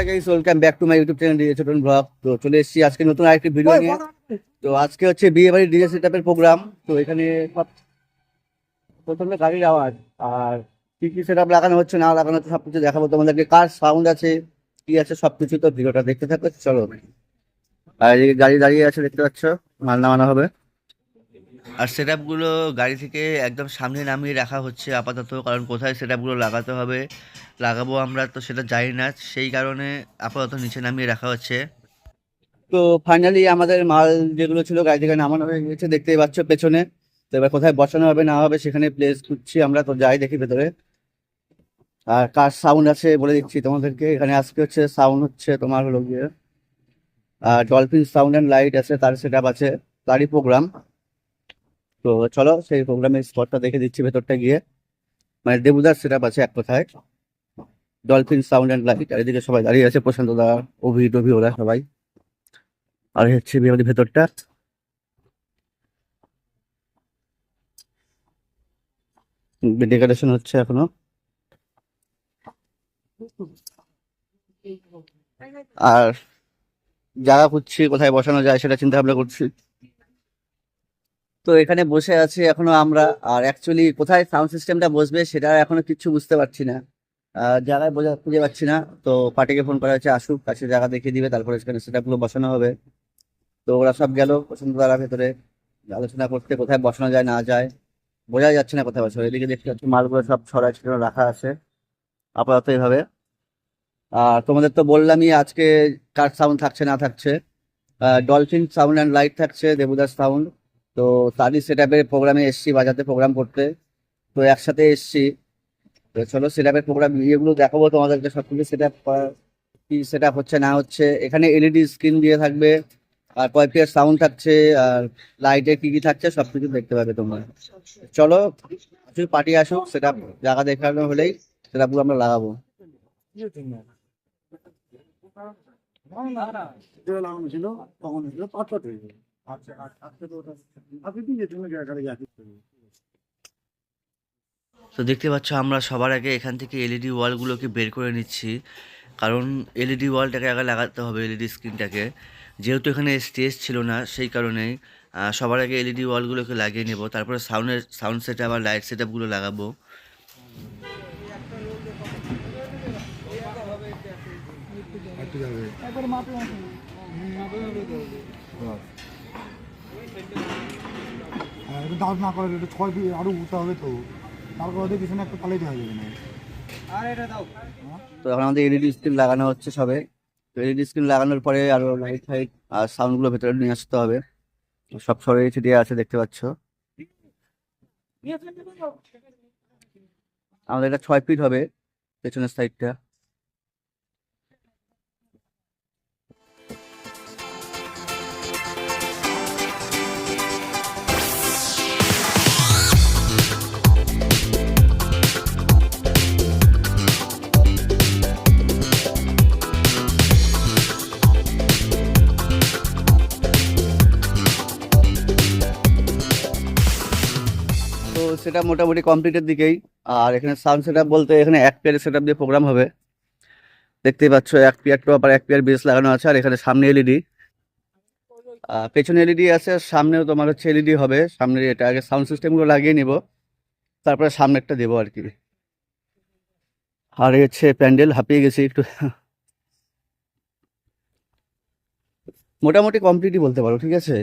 Hi guys welcome back to my YouTube channel Chhoton vlog তো চলে এসেছি আজকে নতুন আরেকটি ভিডিও নিয়ে। তো আজকে হচ্ছে বিয়ে বাড়ির ডিজে সেটআপের প্রোগ্রাম তো এখানে সব প্রথমে গাড়ির আওয়াজ। আর কি কি সেটআপ লাগানো হচ্ছে না লাগানো হচ্ছে সবকিছু দেখাবো। তোমাদেরকে কার সাউন্ড আছে কি আছে সবকিছু তো ভিডিওটা দেখতে থাকো চলো। আর গাড়ি দাঁড়িয়ে আছে দেখতে পাচ্ছ মাল নামানো হবে। আর সেটআপগুলো গাড়ি থেকে একদম সামনে নামিয়ে রাখা হচ্ছে আপাতত, কারণ কোথায় সেটআপগুলো লাগাতে হবে, লাগাবো আমরা তো সেটা জানি না, সেই কারণে আপাতত নিচে নামিয়ে রাখা হচ্ছে। তো ফাইনালি আমাদের মাল যেগুলো ছিল গাড়ি থেকে নামানো হয়ে গেছে দেখতেই পাচ্ছ পেছনে। তো এবার কোথায় বসানো হবে, না হবে সেখানে প্লেস খুঁজছি, আমরা তো যাই দেখি ভেতরে। আর কার সাউন্ড আছে বলে দিচ্ছি তোমাদেরকে, এখানে আজকে হচ্ছে সাউন্ড হচ্ছে তোমার হলো গিয়ে আর ডলফিন সাউন্ড অ্যান্ড লাইট আছে, তার সেট আছে, তারই প্রোগ্রাম তো চলো সেই প্রোগ্রামের স্পটটা দেখে দিচ্ছি ভেতরটা গিয়ে। মানে দেবুদার সেট আছে এক কথায়। ডলফিন সাউন্ড অ্যান্ড লাইট আর এদিকে সবাই দাঁড়িয়ে আছে, প্রশান্ত দা, অভি, টভি, ওরা সবাই। আর হচ্ছে বিয়ে বাড়ির ভেতরটা। ডেকোরেশন হচ্ছে এখনও। আর যারা খুঁজছি কোথায় বসানো যায় সেটা চিন্তা ভাবনা করছি। তো এখানে বসে আছি এখনও আমরা। আর অ্যাকচুয়ালি কোথায় সাউন্ড সিস্টেমটা বসবে সেটা এখনও কিচ্ছু বুঝতে পারছি না। জায়গায় বোঝা খুঁজে পাচ্ছি না। তো পার্টিকে ফোন করা হয়েছে, আসুক, কাছে জায়গা দেখিয়ে দিবে, তারপরে সেখানে সেটআপগুলো বসানো হবে। তো ওরা সব গেল পছন্দ দ্বারা ভেতরে। আলোচনা করতে কোথায় বসানো যায়, না যায়। বোঝা যাচ্ছে না কোথায় বসানো এদিকে দেখতে পাচ্ছি মালগুলো সব ছড়ায় ছিটানো রাখা আছে, আপাতত এইভাবে। আর তোমাদের তো বললামই আজকে কার সাউন্ড থাকছে, না থাকছে। ডলফিন সাউন্ড অ্যান্ড লাইট থাকছে দেবুদাস সাউন্ড তো তারই সেট আপের প্রোগ্রামে এসছি বাজাতে প্রোগ্রাম করতে তো একসাথে এসছি তো চলো সেট আপের প্রোগ্রাম ইয়েগুলো দেখাবো তোমাদেরকে সব কিছু সেট আপ কি সেট আপ হচ্ছে না হচ্ছে এখানে এলইডি স্ক্রিন দিয়ে থাকবে আর কয়েকটি সাউন্ড থাকছে আর লাইটের কি কি থাকছে সব কিছু দেখতে পাবে তোমরা চলো আসুক পার্টি আসুক সেটা জায়গা দেখানো হলেই সেটা পুরো আমরা লাগাবো ছিল তখন ছিল হয়ে আচ্ছা তো আপনি দিয়ে তুমি গাড়ি গাড়ি তো দেখতে পাচ্ছ আমরা সবার আগে এখান থেকে এলইডি ওয়ালগুলোকে বের করে নিচ্ছি। কারণ এলইডি ওয়ালটাকে আগে লাগাতে হবে এলইডি স্ক্রিনটাকে যেহেতু এখানে স্টেজ ছিল না সেই কারণেই সবার আগে এলইডি ওয়ালগুলোকে লাগিয়ে নেব। তারপরে সাউন্ডের সাউন্ড সেট আপ আর লাইট সেট আপগুলো লাগাবো। একটু যাবে। হ্যাঁ একটু দাঁত না করে একটু ছয় ফিট আরও উঠতে হবে তো। তারপর ওদের পিছনে একটা তালে দেওয়া যাবে না তো এখন আমাদের এলইডি স্ক্রিন লাগানো হচ্ছে সবে। তো এলইডি স্ক্রিন লাগানোর পরে আরও লাইট ফাইট আর সাউন্ডগুলো ভেতরে নিয়ে আসতে হবে। সব সরে ছিটিয়ে আছে দেখতে পাচ্ছ। আমাদের এটা ছয় ফিট হবে পেছনের সাইডটা সেটা মোটামুটি কমপ্লিটের দিকেই। আর এখানে সাউন্ড সেটআপ বলতে এখানে এক পেয়ারের সেটআপ দিয়ে প্রোগ্রাম হবে। দেখতেই পাচ্ছ, এক পেয়ার টপ আর এক পেয়ার বেস লাগানো আছে, আর এখানে সামনে এলইডি পেছনে এলইডি আছে, সামনেও তোমার হচ্ছে এলইডি হবে। সামনে এটা আগে সাউন্ড সিস্টেমগুলো লাগিয়ে নিব। তারপরে সামনেরটা দেবো আর কি। আর হচ্ছে প্যান্ডেল, হাঁপিয়ে গেছি একটু। মোটামুটি কমপ্লিটই বলতে পারো, ঠিক আছে?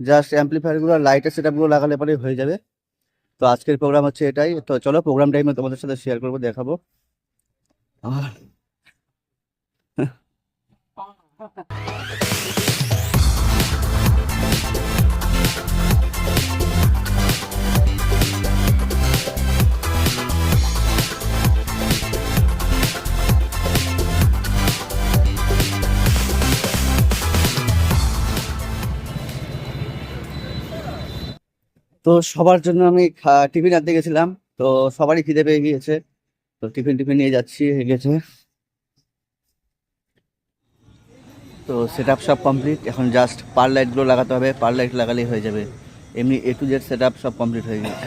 জাস্ট অ্যাম্পলিফায়ারগুলো লাইটের সেটআপগুলো লাগালে পরে হয়ে যাবে। তো আজকের প্রোগ্রাম হচ্ছে এটাই। তো চলো প্রোগ্রাম টাইমে তোমাদের সাথে শেয়ার করব, দেখাবো। আর তো সবার জন্য আমি টিফিন আনতে গেছিলাম। তো সবারই খিদে পেয়ে গিয়েছে। তো টিফিন টিফিন নিয়ে যাচ্ছি গেছে। তো সেট আপ সব কমপ্লিট এখন জাস্ট পার লাইটগুলো লাগাতে হবে। পার লাইট লাগালেই হয়ে যাবে। এমনি A to Z set up সব কমপ্লিট হয়ে গেছে।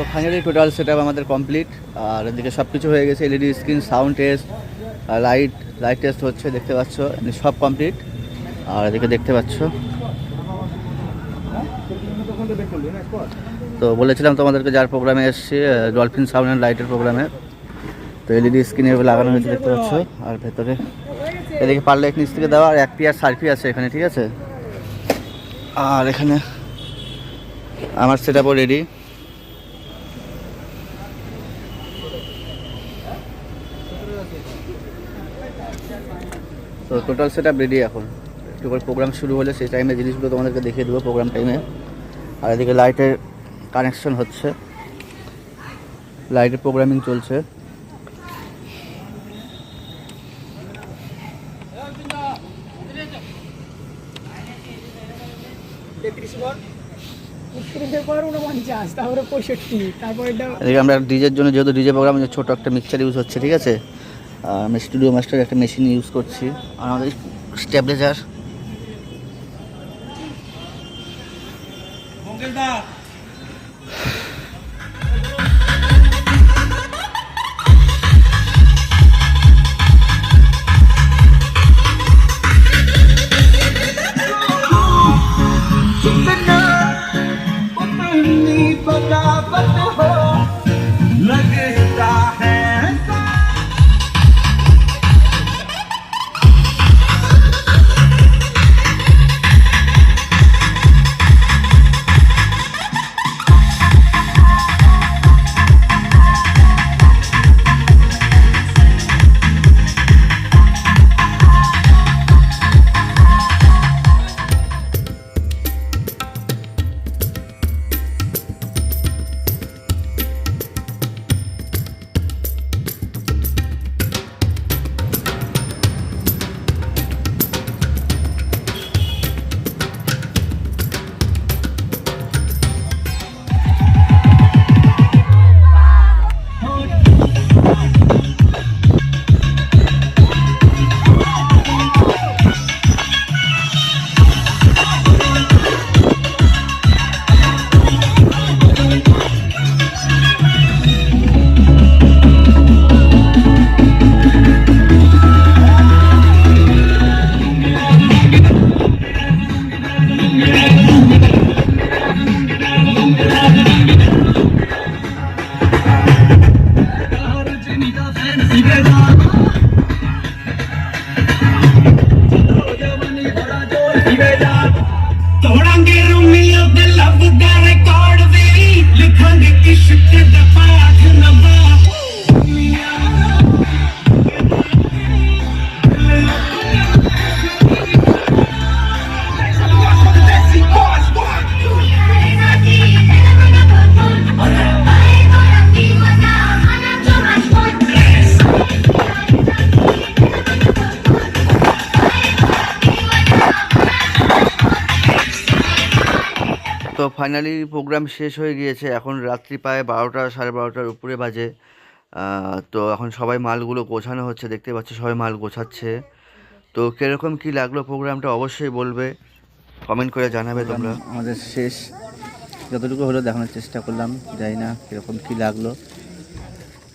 তো ফাইনালি টোটাল সেট আমাদের কমপ্লিট আর এদিকে সব কিছু হয়ে গেছে LED screen sound test light light test হচ্ছে, দেখতে পাচ্ছ সব কমপ্লিট আর এদিকে দেখতে পাচ্ছ। তো বলেছিলাম তোমাদেরকে যার প্রোগ্রামে এসছে ডলফিন সাউন্ড অ্যান্ড লাইটের প্রোগ্রামে তো এলইডি স্ক্রিন এভাবে লাগানো হয়েছে, দেখতে পাচ্ছ। আর ভেতরে, এদিকে পারলে এক নিচ থেকে দেওয়া, আর এক পিয়ার সার্ফি আছে এখানে, ঠিক আছে? আর এখানে আমার সেট রেডি তো টোটাল সেট আপ রেডি এখন। একটু করে প্রোগ্রাম শুরু হলে সেই টাইমে জিনিসগুলো তোমাদেরকে দেখিয়ে দেবো প্রোগ্রাম টাইমে আর এদিকে লাইটের কানেকশন হচ্ছে। লাইটের প্রোগ্রামিং চলছে। আমরা ডিজের জন্য যেহেতু ডিজে প্রোগ্রাম ছোট একটা মিক্সচার ইউজ হচ্ছে ঠিক আছে? আমরা স্টুডিও মাস্টার একটা মেশিন ইউজ করছি। আর আমাদের স্ট্যাবলেজার But Thank you. তো ফাইনালি প্রোগ্রাম শেষ হয়ে গিয়েছে। এখন রাত্রি প্রায় বারোটা সাড়ে বারোটার উপরে বাজে। তো এখন সবাই মালগুলো গোছানো হচ্ছে দেখতে পাচ্ছ সবাই মাল গোছাচ্ছে। তো কীরকম কী লাগল প্রোগ্রামটা অবশ্যই বলবে কমেন্ট করে জানাবে তোমরা। আমাদের শেষ। যতটুকু হলো দেখানোর চেষ্টা করলাম জানি না কীরকম কী লাগল।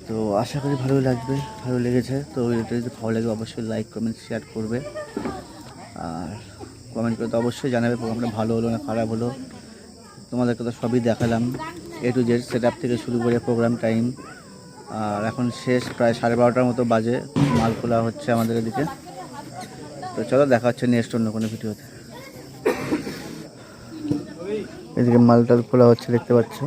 তো আশা করি ভালো লাগবে ভালো লেগেছে। তো এটা যদি ভালো লাগে অবশ্যই লাইক কমেন্ট শেয়ার করবে। আর কমেন্ট করে তো অবশ্যই জানাবে প্রোগ্রামটা ভালো হলো না খারাপ হলো। তোমাদেরকে তো সবই দেখালাম এ টু জেড সেট থেকে শুরু করে প্রোগ্রাম টাইম আর এখন শেষ প্রায় সাড়ে বারোটার মতো বাজে, মাল খোলা হচ্ছে আমাদের এদিকে। তো চলো দেখা হচ্ছে নেক্সট অন্য কোনো ভিডিওতে। এদিকে মালটাল খোলা হচ্ছে, দেখতে পাচ্ছ।